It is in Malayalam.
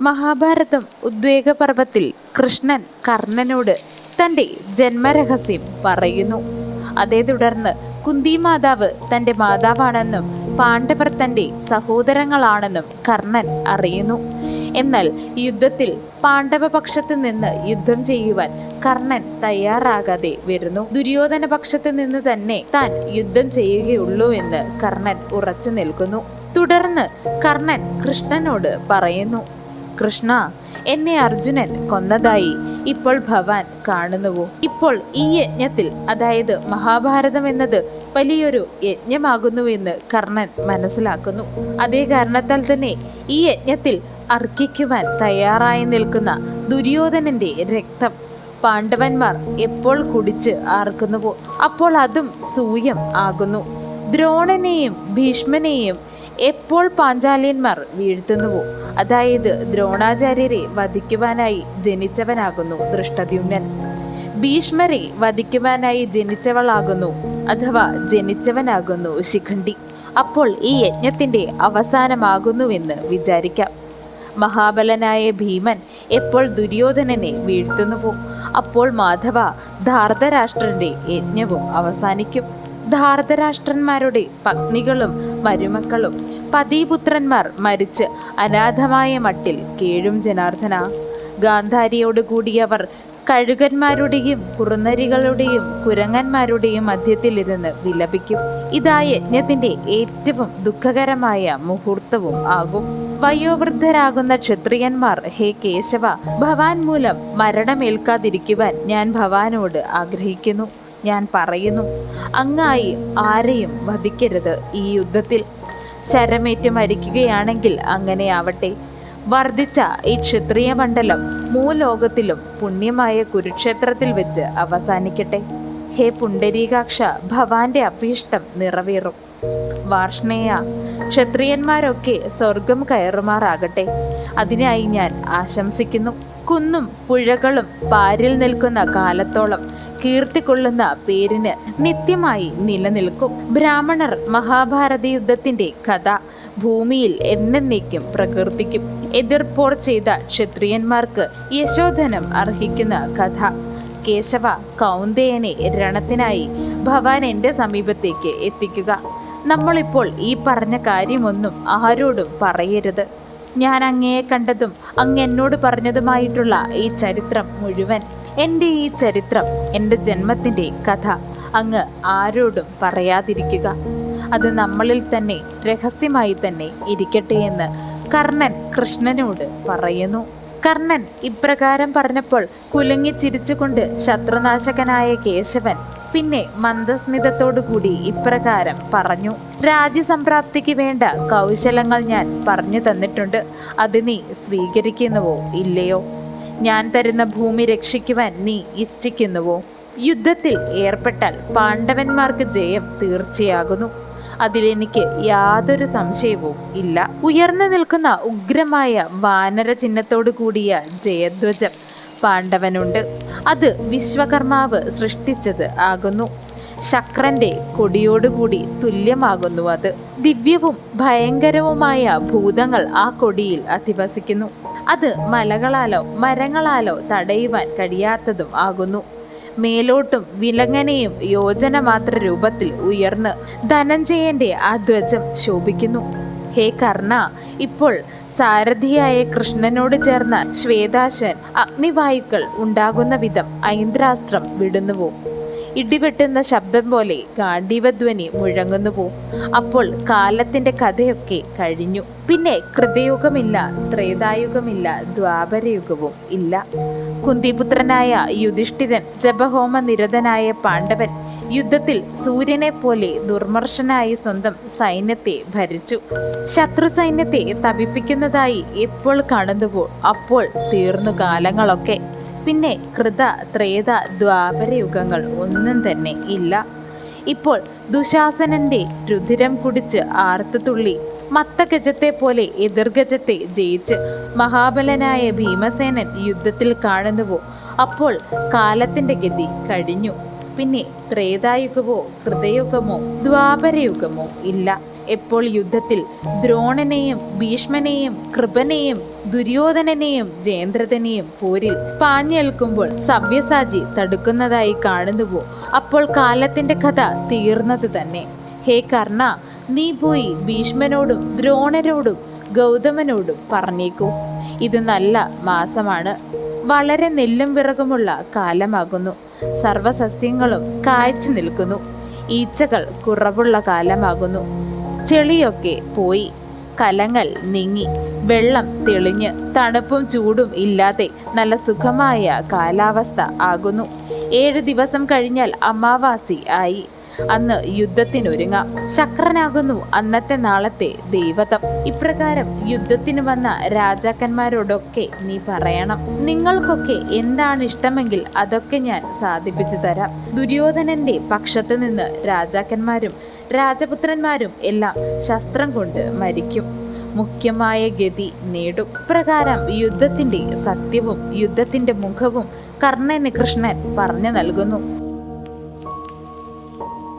മഹാഭാരതം ഉദ്വേഗപർവത്തിൽ കൃഷ്ണൻ കർണനോട് തന്റെ ജന്മരഹസ്യം പറയുന്നു. അതേ തുടർന്ന് കുന്തി മാതാവ് തന്റെ മാതാവാണെന്നും പാണ്ഡവർ തന്റെ സഹോദരങ്ങളാണെന്നും കർണൻ അറിയുന്നു. എന്നാൽ യുദ്ധത്തിൽ പാണ്ഡവ പക്ഷത്ത് നിന്ന് യുദ്ധം ചെയ്യുവാൻ കർണൻ തയ്യാറാകാതെ വരുന്നു. ദുര്യോധന പക്ഷത്ത് നിന്ന് തന്നെ താൻ യുദ്ധം ചെയ്യുകയുള്ളൂ എന്ന് കർണൻ ഉറച്ചു നിൽക്കുന്നു. തുടർന്ന് കർണൻ കൃഷ്ണനോട് പറയുന്നു. കൃഷ്ണ എന്നെ അർജുനൻ കൊന്നതായി ഇപ്പോൾ ഭവാൻ കാണുന്നുവോ? ഇപ്പോൾ ഈ യജ്ഞത്തിൽ അതായത് മഹാഭാരതം എന്നത് വലിയൊരു യജ്ഞമാകുന്നുവെന്ന് കർണൻ മനസ്സിലാക്കുന്നു. അതേ കാരണത്താൽ തന്നെ ഈ യജ്ഞത്തിൽ അർഹിക്കുവാൻ തയ്യാറായി നിൽക്കുന്ന ദുര്യോധനന്റെ രക്തം പാണ്ഡവന്മാർ എപ്പോൾ കുടിച്ച് ആർക്കുന്നുവോ? അപ്പോൾ അതും സൂയം ആകുന്നു. ദ്രോണനെയും ഭീഷ്മനെയും എപ്പോൾ പാഞ്ചാലിയന്മാർ വീഴ്ത്തുന്നുവോ? അതായത് ദ്രോണാചാര്യരെ വധിക്കുവാനായി ജനിച്ചവനാകുന്നു ദൃഷ്ടദ്യുമ്നൻ. ഭീഷ്മരെ വധിക്കുവാനായി ജനിച്ചവളാകുന്നു അഥവാ ജനിച്ചവനാകുന്നു ശിഖണ്ഡി. അപ്പോൾ ഈ യജ്ഞത്തിന്റെ അവസാനമാകുന്നുവെന്ന് വിചാരിക്കാം. മഹാബലനായ ഭീമൻ എപ്പോൾ ദുര്യോധനനെ വീഴ്ത്തുന്നുവോ? അപ്പോൾ മാധവ ധാർതരാഷ്ട്രന്റെ യജ്ഞവും അവസാനിക്കും. ധാർതരാഷ്ട്രന്മാരുടെ പത്നികളും മരുമക്കളും പതിപുത്രന്മാർ മരിച്ച് അനാഥമായ മട്ടിൽ കേഴും ജനാർദ്ദന. ഗാന്ധാരിയോട് കൂടിയവർ കഴുകന്മാരുടെയും കുറുനരികളുടെയും കുരങ്ങന്മാരുടെയും മധ്യത്തിലിരുന്ന് വിലപിക്കും. ഇതാ യജ്ഞത്തിന്റെ ഏറ്റവും ദുഃഖകരമായ മുഹൂർത്തവും ആകും. വയോവൃദ്ധരാകുന്ന ക്ഷത്രിയന്മാർ ഹേ കേശവ ഭവാൻ മൂലം മരണമേൽക്കാതിരിക്കുവാൻ ഞാൻ ഭവാനോട് ആഗ്രഹിക്കുന്നു. ഞാൻ പറയുന്നു. അങ്ങായി ആരെയും വധിക്കരുത് ഈ യുദ്ധത്തിൽ. ശരമേറ്റ് മരിക്കുകയാണെങ്കിൽ അങ്ങനെ ആവട്ടെ വർദ്ധിച്ച ഈ ക്ഷത്രിയ മണ്ഡലം മൂലോകത്തിലും പുണ്യമായ കുരുക്ഷേത്രത്തിൽ വെച്ച് അവസാനിക്കട്ടെ. ഹേ പുണ്ടരീകാക്ഷ ഭവാന്റെ അഭീഷ്ടം നിറവേറും. വാർഷ്ണേയ ക്ഷത്രിയന്മാരൊക്കെ സ്വർഗം കയറുമാറാകട്ടെ. അതിനായി ഞാൻ ആശംസിക്കുന്നു. കുന്നും പുഴകളും പാരിൽ നിൽക്കുന്ന കാലത്തോളം കീർത്തിക്കൊള്ളുന്ന പേരിന് നിത്യമായി നിലനിൽക്കും. ബ്രാഹ്മണർ മഹാഭാരത യുദ്ധത്തിന്റെ കഥ ഭൂമിയിൽ എന്നേക്കും പ്രകീർത്തിക്കും. എതിർപ്പോർ ചെയ്ത ക്ഷത്രിയന്മാർക്ക് യശോധനം അർഹിക്കുന്ന കഥ. കേശവ കൗന്ദേയനെ രണത്തിനായി ഭവാൻ എന്റെ സമീപത്തേക്ക് എത്തിക്കുക. നമ്മളിപ്പോൾ ഈ പറഞ്ഞ കാര്യമൊന്നും ആരോടും പറയരുത്. ഞാൻ അങ്ങയെ കണ്ടതും അങ്ങ് എന്നോട് പറഞ്ഞതുമായിട്ടുള്ള ഈ ചരിത്രം മുഴുവൻ എന്റെ ഈ ചരിത്രം എന്റെ ജന്മത്തിന്റെ കഥ അങ്ങ് ആരോടും പറയാതിരിക്കുക. അത് നമ്മളിൽ തന്നെ രഹസ്യമായി തന്നെ ഇരിക്കട്ടെ എന്ന് കർണൻ കൃഷ്ണനോട് പറയുന്നു. കർണൻ ഇപ്രകാരം പറഞ്ഞപ്പോൾ കുലുങ്ങി ചിരിച്ചുകൊണ്ട് ശത്രുനാശകനായ കേശവൻ പിന്നെ മന്ദസ്മിതത്തോടുകൂടി ഇപ്രകാരം പറഞ്ഞു രാജ്യസംപ്രാപ്തിക്ക് വേണ്ട കൗശലങ്ങൾ ഞാൻ പറഞ്ഞു തന്നിട്ടുണ്ട്. അത് നീ സ്വീകരിക്കുന്നുവോ ഇല്ലയോ? ഞാൻ തരുന്ന ഭൂമി രക്ഷിക്കുവാൻ നീ ഇച്ഛിക്കുന്നുവോ? യുദ്ധത്തിൽ ഏർപ്പെട്ടാൽ പാണ്ഡവന്മാർക്ക് ജയം തീർച്ചയാകുന്നു. അതിലെനിക്ക് യാതൊരു സംശയവും ഇല്ല. ഉയർന്നു നിൽക്കുന്ന ഉഗ്രമായ വാനര ചിഹ്നത്തോടു കൂടിയ ജയധ്വജം പാണ്ഡവനുണ്ട്. അത് വിശ്വകർമാവ് സൃഷ്ടിച്ചത് ആകുന്നു. ശക്രന്റെ കൊടിയോടുകൂടി തുല്യമാകുന്നു അത്. ദിവ്യവും ഭയങ്കരവുമായ ഭൂതങ്ങൾ ആ കൊടിയിൽ അധിവസിക്കുന്നു. അത് മലകളാലോ മരങ്ങളാലോ തടയുവാൻ കഴിയാത്തതും ആകുന്നു. മേലോട്ടും വിലങ്ങനെയും യോജന മാത്ര രൂപത്തിൽ ഉയർന്ന് ധനഞ്ജയന്റെ അധ്വജം ശോഭിക്കുന്നു. ഹേ കർണ ഇപ്പോൾ സാരഥിയായ കൃഷ്ണനോട് ചേർന്ന ശ്വേതാശൻ അഗ്നിവായുക്കൾ ഉണ്ടാകുന്ന വിധം ഐന്ദ്രാസ്ത്രം വിടുന്നുവോ? ഇടിവെട്ടുന്ന ശബ്ദം പോലെ ഗാന്ധീവധ്വനി മുഴങ്ങുന്നു പോവും അപ്പോൾ കാലത്തിന്റെ കഥയൊക്കെ കഴിഞ്ഞു. പിന്നെ കൃതയുഗമില്ല ത്രേതായുഗമില്ല ദ്വാപരയുഗവും ഇല്ല. കുന്തിപുത്രനായ യുധിഷ്ഠിരൻ ജപഹോമ നിരതനായ പാണ്ഡവൻ യുദ്ധത്തിൽ സൂര്യനെ പോലെ ദുർമർശനായി സ്വന്തം സൈന്യത്തെ ഭരിച്ചു. ശത്രു സൈന്യത്തെ തപിപ്പിക്കുന്നതായി എപ്പോൾ കാണുന്നുവോ അപ്പോൾ തീർന്നു കാലങ്ങളൊക്കെ. പിന്നെ കൃത ത്രേത ദ്വാപരയുഗങ്ങൾ ഒന്നും തന്നെ ഇല്ല. ഇപ്പോൾ ദുശാസനന്റെ രുധിരം കുടിച്ച് ആർത്തുതുള്ളി മത്തഗജത്തെ പോലെ എതിർഗജത്തെ ജയിച്ച് മഹാബലനായ ഭീമസേനൻ യുദ്ധത്തിൽ കാണുന്നുവോ? അപ്പോൾ കാലത്തിന്റെ ഗതി കഴിഞ്ഞു. പിന്നെ ത്രേതായുഗമോ ഹൃദയുഗമോ ദ്വാപരയുഗമോ ഇല്ല. എപ്പോൾ യുദ്ധത്തിൽ ദ്രോണനെയും ഭീഷ്മനെയും കൃപനെയും ദുര്യോധനനെയും ജയന്ദ്രതനെയും പോരിൽ പാഞ്ഞേൽക്കുമ്പോൾ സവ്യസാജി തടുക്കുന്നതായി കാണുന്നുവോ? അപ്പോൾ കാലത്തിന്റെ കഥ തീർന്നത് തന്നെ. ഹേ കർണ നീ പോയി ഭീഷ്മനോടും ദ്രോണരോടും ഗൗതമനോടും പറഞ്ഞേക്കൂ. ഇത് നല്ല മാസമാണ്. വളരെ നെല്ലും വിറകുമുള്ള കാലമാകുന്നു. സർവസസ്യങ്ങളും കായ്ച്ചു നിൽക്കുന്നു. ഈച്ചകൾ കുറവുള്ള കാലമാകുന്നു. ചെളിയൊക്കെ പോയി. കലങ്ങൽ നീങ്ങി. വെള്ളം തെളിഞ്ഞ് തണുപ്പും ചൂടും ഇല്ലാതെ നല്ല സുഖമായ കാലാവസ്ഥ ആകുന്നു. ഏഴ് ദിവസം കഴിഞ്ഞാൽ അമാവാസി ആയി. അന്ന് യുദ്ധത്തിനൊരുങ്ങാം. ശക്രനാകുന്നു അന്നത്തെ നാളത്തെ ദൈവതം. ഇപ്രകാരം യുദ്ധത്തിന് വന്ന രാജാക്കന്മാരോടൊക്കെ നീ പറയണം. നിങ്ങൾക്കൊക്കെ എന്താണ് ഇഷ്ടമെങ്കിൽ അതൊക്കെ ഞാൻ സാധിപ്പിച്ചു തരാം. ദുര്യോധനന്റെ പക്ഷത്ത് നിന്ന് രാജാക്കന്മാരും രാജപുത്രന്മാരും എല്ലാം ശസ്ത്രം കൊണ്ട് മരിക്കും. മുഖ്യമായ ഗതി നേടും. പ്രകാരം യുദ്ധത്തിന്റെ സത്യവും യുദ്ധത്തിന്റെ മുഖവും കർണന് കൃഷ്ണൻ പറഞ്ഞു നൽകുന്നു.